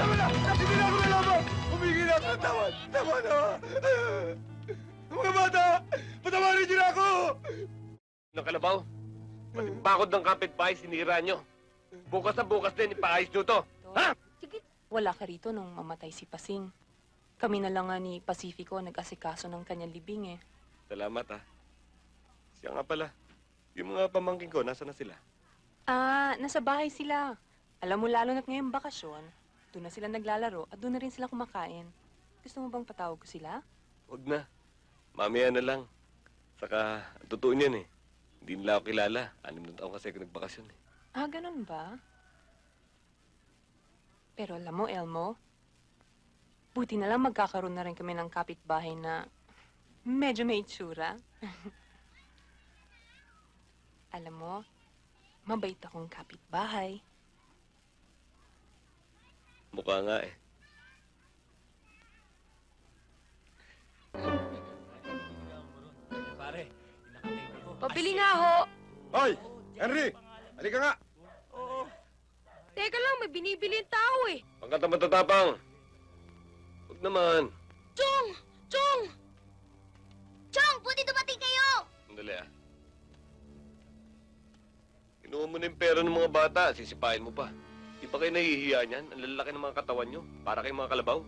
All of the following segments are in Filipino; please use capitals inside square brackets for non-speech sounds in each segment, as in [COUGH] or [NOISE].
Tama na! Hindi na ako nalaman! Humingi na ako ng tawad! Tama na! Mga bata! Patawarin niyo na ako! ng kalabaw. Pati bakod ng kapitbahay, sinira nyo. Bukas na bukas din, ipaayos nyo to. Ha? Sige. Wala ka rito nung mamatay si Pasing. Kami na lang nga ni Pacifico nag-asikaso ng kanyang libing eh. Salamat ha. Siya nga pala. Yung mga pamangking ko, nasa na sila? Ah, nasa bahay sila. Alam mo, lalo na't ngayong bakasyon, doon na sila naglalaro at doon na rin sila kumakain. Gusto mo bang patawag ko sila? Huwag na. Mamaya na lang. Saka, totoo niyan eh. Hindi nila ako kilala. Anim na taon kasi ako nagbakasyon eh. Ah, ganun ba? Pero alam mo, Elmo, buti na lang magkakaroon na rin kami ng kapitbahay na medyo may itsura. [LAUGHS] alam mo, mabait akong kapitbahay. Mukha nga eh. Pabili nga ho. Hoy! Henry! Halika nga! Teka lang, may binibili yung tao eh. Pagkata matatapang. Huwag naman. Chong! Chong! Chong, buti dumating kayo! Sandali ah. Kinuha mo na yung pera ng mga bata, sisipahin mo pa. Di ba kayo nahihiya niyan? Ang lalaki ng mga katawan nyo. Para kayong mga kalabaw.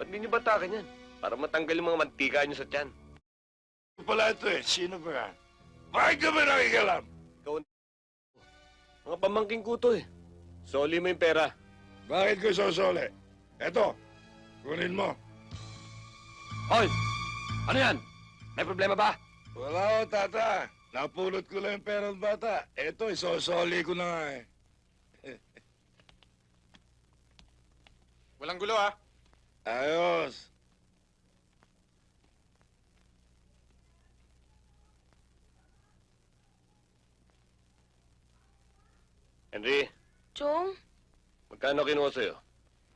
Ba't hindi nyo batakan yan? Para matanggal yung mga mantika nyo sa tiyan. Pala ito eh. Sino ba yan? Bakit ka ba nakikialam? Mga pamangking ko to eh. Soli mo yung pera. Bakit ko sosole? Eto, kunin mo. Hoy! Ano yan? May problema ba? Wala ko, tata. Napulot ko lang yung pera ng bata. Eto, isosoli ko na nga eh. Walang gulo ah. Ayos. Henry, Chong, magkano kinuha sa'yo?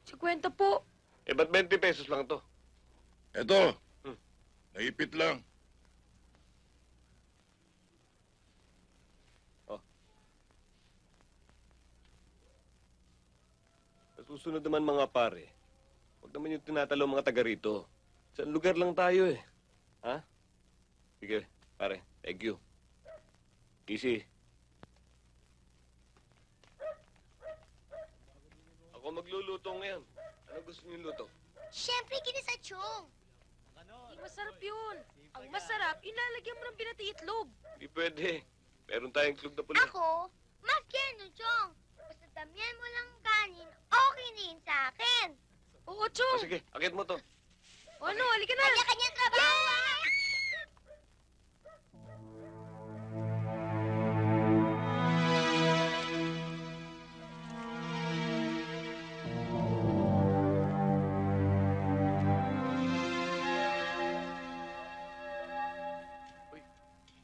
50 po. Eh, ba't 20 pesos lang to? Eto, Hmm. naipit lang. Susunod naman mga pare, huwag naman yung tinatalo mga taga rito. Sa lugar lang tayo eh. Ha? Sige, pare. Thank you. Easy. Ako magluluto ngayon. Ano gusto niyo luto? Siyempre, kinisa chong. Di masarap yun. Ang masarap, ilalagyan mo ng binati itlog. Hindi pwede. Meron tayong klug na pula. Ako, mas no, chong. Basta damihan mo lang kanin, okay na yun sa akin. Oo, O Chong. sige, akit mo to. O ano, halika na. Kanya-kanyang trabaho, ah.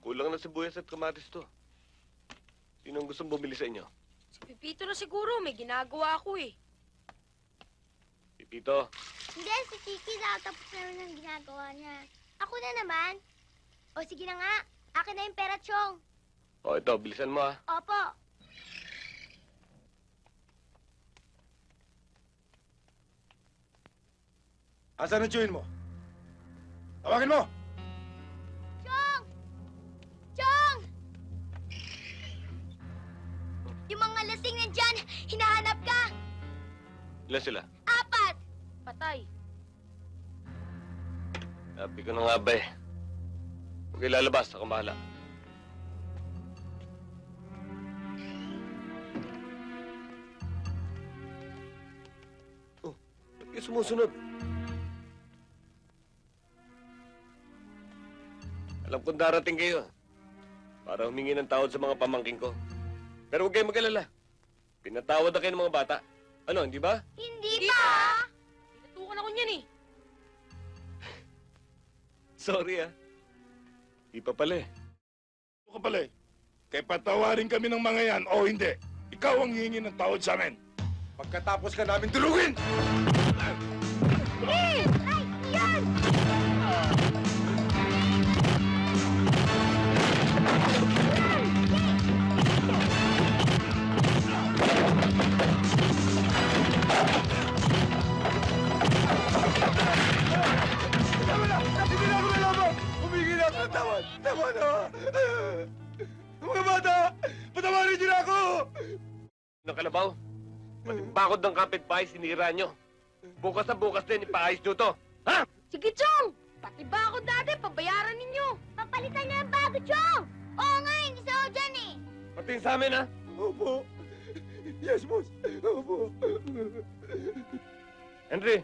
Kulang na sibuyas at kamatis to. Sino ang gustong bumili sa inyo? Si Pipito na siguro, may ginagawa ako eh. Pipito, Hindi, si Kiki daw tapos na rin ang ginagawa niya. Ako na naman. O sige na nga, akin na yung pera, chong. o ito, bilisan mo ha. Opo. Asan ang chewin mo? Tawagin mo! Chong! Chong! Yung mga lasing nandyan, hinahanap ka. Ilan sila? Patay. Sabi ko na nga ba eh. Huwag kayo lalabas, ako bahala. Oh, ba't kayo sumusunod? Alam kong darating kayo. Para humingi ng tawad sa mga pamangking ko. Pero huwag kayong mag-alala. Pinatawad na kayo ng mga bata. Ano, hindi ba? Hindi Hindi pa. Niyan eh. Sorry ah. Di pa pala eh. Ka pala eh. Kaya patawarin kami ng mga yan o hindi. Ikaw ang hihingi ng tawad sa amin. Pagkatapos ka namin tulugin! Niyo na ako! ng kalabaw. Pati bakod ng kapitbahay sinira nyo. Bukas na bukas din, ipaayos nyo to. Ha? Sige, Chong! Pati ba ako dati, pabayaran ninyo. Papalitan na ng bago, Chong! Oo nga, hindi sa ako dyan eh. Pati yung sa amin, ha? Opo. Yes, boss. Opo. Henry,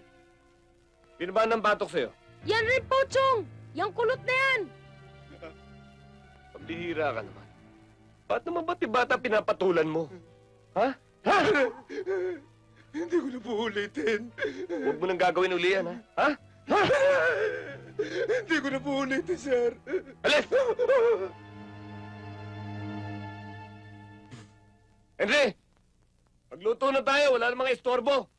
pinabaan ng batok sa'yo. Yan rin po, Chong! Yang kulot na yan! Pambihira ka naman. Ba't naman ba't bata pinapatulan mo? Ha? Ha? Hindi ko na po ulitin. Huwag mo nang gagawin uli yan, ha? Ha? Ha? Hindi ko na po ulitin, sir. Alis! Henry! Magluto na tayo, wala namang istorbo.